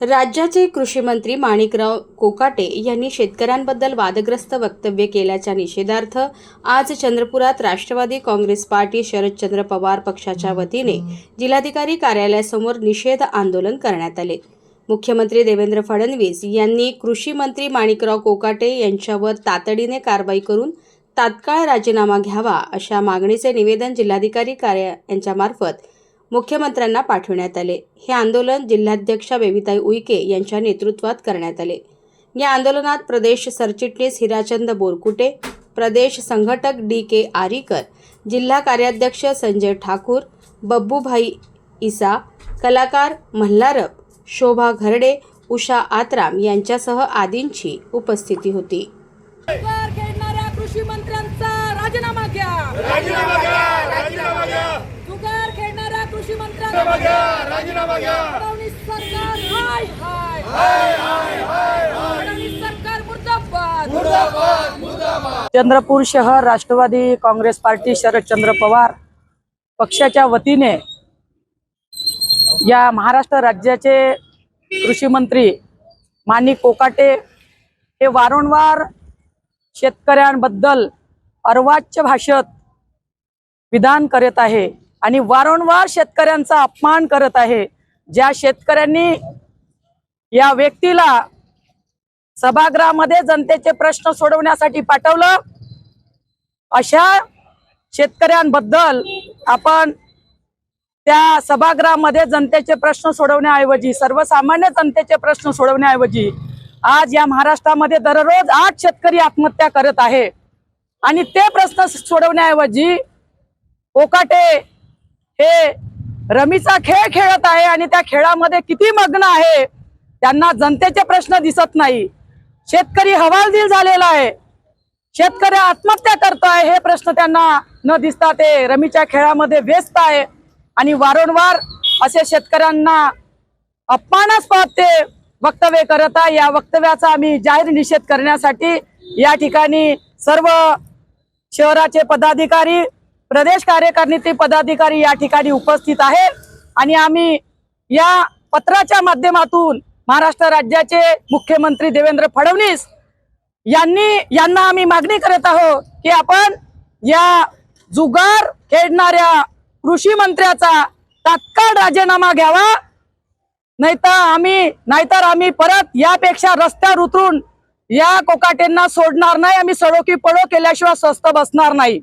राज्याचे कृषी मंत्री माणिकराव कोकाटे यांनी शेतकऱ्यांबद्दल वादग्रस्त वक्तव्य केल्याच्या निषेधार्थ आज चंद्रपुरात राष्ट्रवादी काँग्रेस पार्टी शरदचंद्र पवार पक्षाच्या वतीने जिल्हाधिकारी कार्यालयासमोर निषेध आंदोलन करण्यात आले. मुख्यमंत्री देवेंद्र फडणवीस यांनी कृषी मंत्री माणिकराव कोकाटे यांच्यावर तातडीने कारवाई करून तात्काळ राजीनामा घ्यावा अशा मागणीचे निवेदन जिल्हाधिकारी कार्या यांच्यामार्फत मुख्यमंत्र्यांना पाठवण्यात आले. हे आंदोलन जिल्हाध्यक्षा बेबीताई उईके यांच्या नेतृत्वात करण्यात आले. या आंदोलनात प्रदेश सरचिटणीस हिराचंद बोरकुटे प्रदेश संघटक डी के आरीकर जिल्हा कार्याध्यक्ष संजय ठाकूर बब्बूभाई इसा कलाकार मल्हारप शोभा घरडे उषा आत्राम यांच्यासह आदींची उपस्थिती होती. राजीनामा घ्या राजीनामा घ्या राजीनामा घ्या जुगार खेळणाऱ्या कृषी मंत्र्यांचा राजीनामा घ्या राजीनामा घ्या. फडणवीस सरकार हाय हाय. हाय हाय हाय हाय. फडणवीस सरकार मुर्दाबाद. मुर्दाबाद मुर्दाबाद. चंद्रपूर शहर राष्ट्रवादी काँग्रेस पार्टी शरदचंद्र पवार पक्षाच्या वतीने या महाराष्ट्र राज्याचे कृषी मंत्री माणिक कोकाटे हे वारंवार शेतकऱ्यांबद्दल अर्वाच्य भाषेत विधान करत आहे. आणि वारंवार शेतकऱ्यांचा अपमान करत आहे. ज्या शेतकऱ्यांनी या व्यक्तीला सभागृहामध्ये जनतेचे प्रश्न सोडवण्यासाठी पाठवलं अशा शेतकऱ्यांबद्दल आपण त्या सभागृहामध्ये जनतेचे प्रश्न सोडवण्याऐवजी सर्वसामान्य जनतेचे प्रश्न सोडवण्याऐवजी आज या महाराष्ट्रामध्ये दररोज आठ शेतकरी आत्महत्या करत आहे. आणि ते प्रश्न सोडवण्याऐवजी कोकाटे हे रमीचा खेळ खेळत आहे आणि त्या खेळामध्ये किती मग्न आहे त्यांना जनतेचे प्रश्न दिसत नाही. शेतकरी हवालदिल झालेला आहे. शेतकरी आत्महत्या करतोय हे प्रश्न त्यांना न दिसता ते रमीच्या खेळामध्ये व्यस्त आहे. आणि वारंवार असे शेतकऱ्यांना अपमानास्पद ते वक्तव्य करत आहे. या वक्तव्याचा आम्ही जाहीर निषेध करण्यासाठी या ठिकाणी सर्व शहराचे पदाधिकारी प्रदेश कार्यकारिणी पदाधिकारी या ठिकाणी उपस्थित आहे आणि आम्ही या पत्राच्या माध्यमातून महाराष्ट्र राज्याचे मुख्यमंत्री देवेंद्र फडणवीस यांनी यांना आम्ही मागणी करत आहोत की आपण या जुगार खेळणाऱ्या कृषी मंत्र्याचा तात्काळ राजीनामा घ्यावा. नाहीतर आम्ही नाहीतर आम्ही परत यापेक्षा रस्त्यावर उतरून या कोकाटेंना सोडणार नाही. आम्ही सडोकी पडो केल्याशिवाय स्वस्त बसणार नाही.